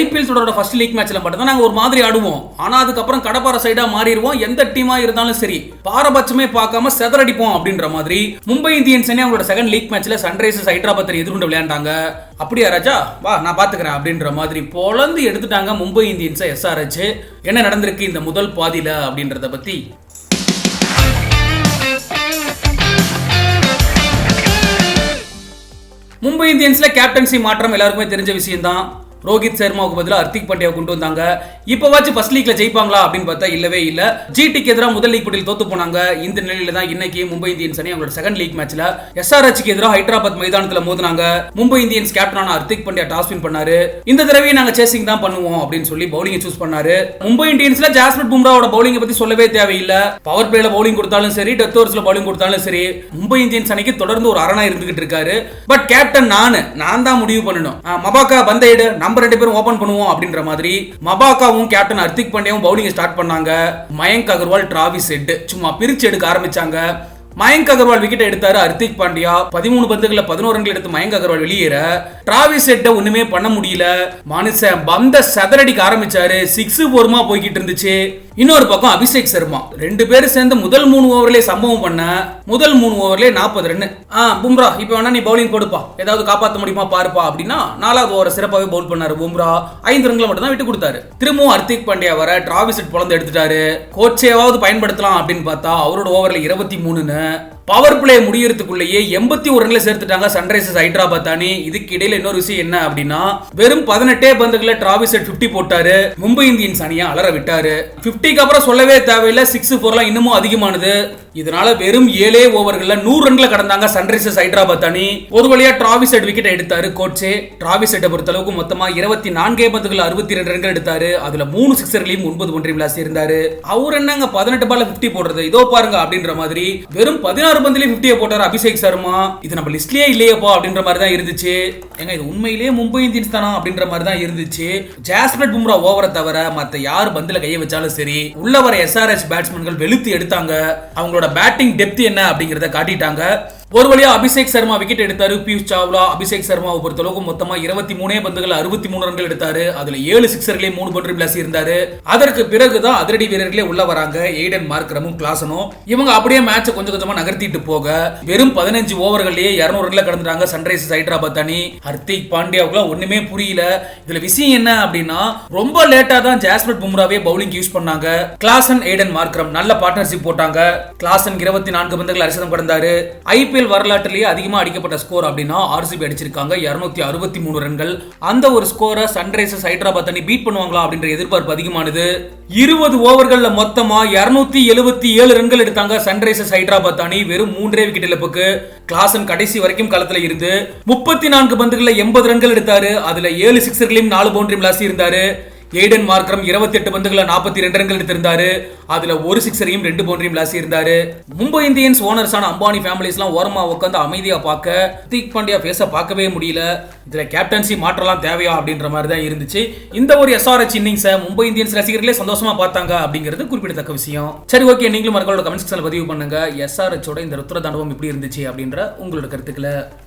IPL தொடரோட first league மேட்ச்ல மட்டும் தான் நாங்க ஒரு மாதிரி ஆடுவோம். ஆனா அதுக்கப்புறம் கடப்பார சைடா மாறிடுவோம். எந்த டீமா இருந்தாலும் சரி பாரபட்சமே பார்க்காம செதறடிப்போம் அப்படின்ற மாதிரி மும்பை இந்தியன்ஸ் அவங்களோட செகண்ட் லீக் மேட்ச்ல சன்ரைசர்ஸ் ஹைதராபாத் எதிர்கொண்டு விளையாண்டாங்க. அப்படியா ராஜா? வா நான் பாத்துக்கிறேன் அப்படின்ற மாதிரி பொழந்து எடுத்துட்டாங்க மும்பை இந்தியன்ஸை எஸ்ஆர்ஹெச் என்ன நடந்திருக்கு இந்த முதல் பாதியில அப்படின்றத பத்தி? மும்பை இந்தியன்ஸ்ல கேப்டன்சி மாற்றம் எல்லாருக்குமே தெரிஞ்ச விஷயம் தான் ரோஹித் சர்மாவுக்கு பதிலாக ஹர்திக் பாண்டியாவை கொண்டு வந்தாங்க. இப்போவாச்சும் ஃபர்ஸ்ட் லீக்ல ஜெயிப்பாங்களா அப்படின்னு பார்த்தா இல்லவே இல்லை. ஜிடிக்கு எதிராக முதல் லீக் போட்டியில் தோத்து போனாங்க. இந்த நிலையில தான் இன்னைக்கு மும்பை இந்தியன்ஸ் அணி அவங்களோட செகண்ட் லீக் மேட்ச்ல எஸ்ஆர்ஹெச்க்கு எதிராக ஹைதராபாத் மைதானத்தில் மோதினாங்க. மும்பை இந்தியன்ஸ் கேப்டனான ஹர்திக் பாண்டியா டாஸ் வின் பண்ணாரு. இந்த தடவை நாங்க சேசிங் தான் பண்ணுவோம் அப்படின்னு சொல்லி பவுலிங் சூஸ் பண்ணாரு. மும்பை இந்தியன்ஸ்ல ஜாஸ்மிட் பும்ராவோட பவுலிங் பத்தி சொல்லவே தேவையில்லை. பவர் பிளேல பவுலிங் கொடுத்தாலும் சரி டெத் ஓவர்ஸ்ல பவுலிங் கொடுத்தாலும் சரி மும்பை இந்தியன்ஸ் அணிக்கு தொடர்ந்து ஒரு அரணா இருந்துகிட்டு இருக்காரு. பட் கேப்டன் நானு நான் தான் முடிவு பண்ணணும். ஆ, மபாக்கா பந்தைடு நம்ம ரெண்டு பேரும் ஓபன் பண்ணுவோம் அப்படின்ற மாதிரி மபாக்காவும் கேப்டன் ஹர்திக் பாண்டியாவும் பவுலிங் ஸ்டார்ட் பண்ணாங்க. மயங்க் அகர்வால் டிராவிஸ் ஹெட் சும்மா பிரிச்சு எடுக்க ஆரம்பிச்சாங்க. மயங்க் அகர்வால் விக்கெட் எடுத்தாரு ஹர்திக் பாண்டியா. பதிமூணு பந்துகள்ல பதினோரு ரன்கள் எடுத்து மயங்க் அகர்வால் வெளியேற. டிராவிஸ் ஹெட்டை ஒண்ணுமே பண்ண முடியல. மனுஷன் பந்த சதரடிக்க ஆரம்பிச்சாரு. சிக்ஸ் போருமா போய்கிட்டு இருந்துச்சு. இன்னொரு பக்கம் அபிஷேக் சர்மா. ரெண்டு பேரும் சேர்ந்து முதல் மூணு ஓவர்லயே சம்பவம் பண்ண முதல் மூணு ஓவர்லயே நாற்பது ரன் ஆ பும்ரா இப்போ வேணா நீ பவுலிங் கொடுப்பா. ஏதாவது காப்பாற்ற முடியுமா பாருப்பா அப்படின்னா நாலாவது ஓவரை சிறப்பாகவே பவுல் பண்ணாரு பும்ரா. ஐந்து ரன்களை மட்டும் தான் விட்டு கொடுத்தாரு. திரும்பவும் ஹர்திக் பாண்டியா வர டிராவிஸ் ஹெட் பொழந்து எடுத்துட்டாரு. கோச்சேவாவது பயன்படுத்தலாம் அப்படின்னு பார்த்தா அவரோட ஓவரில் இருபத்தி மூணுன்னு. பவர் பிளே முடியறதுக்குள்ளேயே எண்பத்தி ஒரு ரன்ல சேர்த்துட்டாங்க சன்ரைசர்ஸ் ஹைதராபாத் அணி. இதுக்கு இடையில இன்னொரு விஷயம் என்ன அப்படின்னா வெறும் பதினெட்டே பந்துகளை டிராவிஸ் பிப்டி போட்டாரு. மும்பை இந்தியன்ஸ் அணியை அலற விட்டாரு. 50க்கு அப்புறம் சொல்லவே தேவையில்லை சிக்ஸ் ஃபோர்லாம் இன்னமும் அதிகமானது. இதனால வெறும் ஏழே ஓவர்கள்ல நூறு ரன்ல கடந்தாங்க சன்ரைசர்ஸ் ஹைதராபாத் அணி. ஒரு வழியா டிராவிஸ் ஹெட் விக்கெட் எடுத்தாரு கோச்சே டிராவிஸ் ஹெட்டை பொறுத்த அளவுக்கு மொத்தமா இருபத்தி நான்கே பந்துகள் அறுபத்தி ரெண்டு ரன்கள் எடுத்தாரு. அதுல மூணு சிக்ஸர்களையும் ஒன்பது ஒன்றையும் விளாசி இருந்தாரு அவர் என்னங்க பதினெட்டு பால பிப்டி போடுறது? இதோ பாருங்க அப்படின்ற மாதிரி வெறும் பதினாறு பந்துலயே 50 போட்டார் அபிஷேக் சர்மா. இது நம்ம லிஸ்ட்லயே இல்லையப்பா அப்படின்ற மாதிரி தான் இருந்துச்சு. ஏங்க இது உண்மையிலேயே மும்பை இந்தியன்ஸ் தானா அப்படின்ற மாதிரி தான் இருந்துச்சு. ஜாஸ்பிரட் பும்ரா ஓவரை தவிர மத்த யார் பந்தில கையை வச்சாலும் சரி உள்ள வர எஸ்ஆர்எஸ் பேட்ஸ்மேன்கள் வெளுத்து எடுத்தாங்க. அவங்களோட பேட்டிங் டெப்த் என்ன அப்படிங்கறத காட்டிட்டாங்க. ஒரு வழியா அபிஷேக் சர்மா விக்கெட் எடுத்தாரு பியூஷ் சாவ்லா அபிஷேக் சர்மாவை பொறுத்தளவுக்கு மொத்தமா இருபத்தி மூணே பந்துகள் அறுபத்தி மூணு ரன்கள் எடுத்தாரு. அதுல ஏழு சிக்ஸர்களே மூணு பவுண்டரி பிளஸ் இருந்தாரு அதற்கு பிறகுதான் அதிரடி வீரர்களே உள்ள வராங்க எய்டன் மார்க்கரமும் கிளாசனும் இவங்க அப்படியே மேட்சை கொஞ்சம் கொஞ்சமா நகர்த்திட்டு போக வெறும் பதினஞ்சு ஓவர்கள்லயே இருநூறு ரன்ல கடந்துட்டாங்க சன்ரைசர்ஸ் ஹைதராபாத் அணி. ஹர்திக் பாண்டியாவுக்குலாம் ஒண்ணுமே புரியல. இதுல விஷயம் என்ன அப்படின்னா ரொம்ப லேட்டா தான் ஜாஸ்மிட் பும்ராவே பவுலிங் யூஸ் பண்ணாங்க. கிளாசன் எய்டன் மார்க்கரம் நல்ல பார்ட்னர்ஷிப் போட்டாங்க. கிளாசன் இருபத்தி நான்கு பந்துகள் அரிசதம் கடந்தாரு. ஐபிஎல் வரலாற்றிலேயே அதிகமா அடிக்கப்பட்ட ஸ்கோர் அப்படின்னா ஆர்சிபி அடிச்சிருக்காங்க. இரநூத்தி அறுபத்தி மூணு ரன்கள். அந்த ஒரு ஸ்கோரை சன்ரைசர்ஸ் ஹைதராபாத் அணி பீட் பண்ணுவாங்களா அப்படின்ற எதிர்பார்ப்பு அதிகமானது. இருபது ஓவர்கள்ல மொத்தமா இருநூத்தி எழுபத்தி ஏழு ரன்கள் எடுத்தாங்க சன்ரைசர்ஸ் ஹைதராபாத் அணி. வெறும் மூன்றே விக்கெட் இழப்புக்கு கிளாசன் கடைசி வரைக்கும் களத்துல இருந்து முப்பத்தி நான்கு பந்துகளில் எண்பது ரன்கள் எடுத்தாரு. அதுல ஏழு சிக்ஸர்களையும் நாலு பவுண்டரி விளாசி இருந்தாரு. எய்டன் மார்க்கரம் 28 எட்டு பந்துகளை நாற்பத்தி ரெண்டு ரன்கள் எடுத்திருந்தாரு. அதுல ஒரு சிக்ஸரையும் ரெண்டு பவுண்டரியும் விளாசி இருந்தாரு மும்பை இந்தியன்ஸ் ஓனர்ஸான அம்பானி ஃபேமிலிஸ்லாம் ஓரமா உட்காந்து அமைதியா பார்க்க ஹர்திக் பாண்டியா பேச பார்க்கவே முடியல. இதுல கேப்டன்சி மாற்றலாம் தேவையா அப்படின்ற மாதிரி தான் இருந்துச்சு. இந்த ஒரு எஸ்ஆர்எச் இன்னிங்ஸை மும்பை இந்தியன்ஸ் ரசிகர்களே சந்தோஷமா பார்த்தாங்க அப்படிங்கிறது குறிப்பிடத்தக்க விஷயம். சரி ஓகே நீங்களும் மக்களோட கமெண்ட் செக்ஷன்ல பதிவு பண்ணுங்க. எஸ்ஆர்எச்சோட இந்த ருத்ர தாண்டவம் எப்படி இருந்துச்சு அப்படின்ற உங்களோட கருத்துக்களை.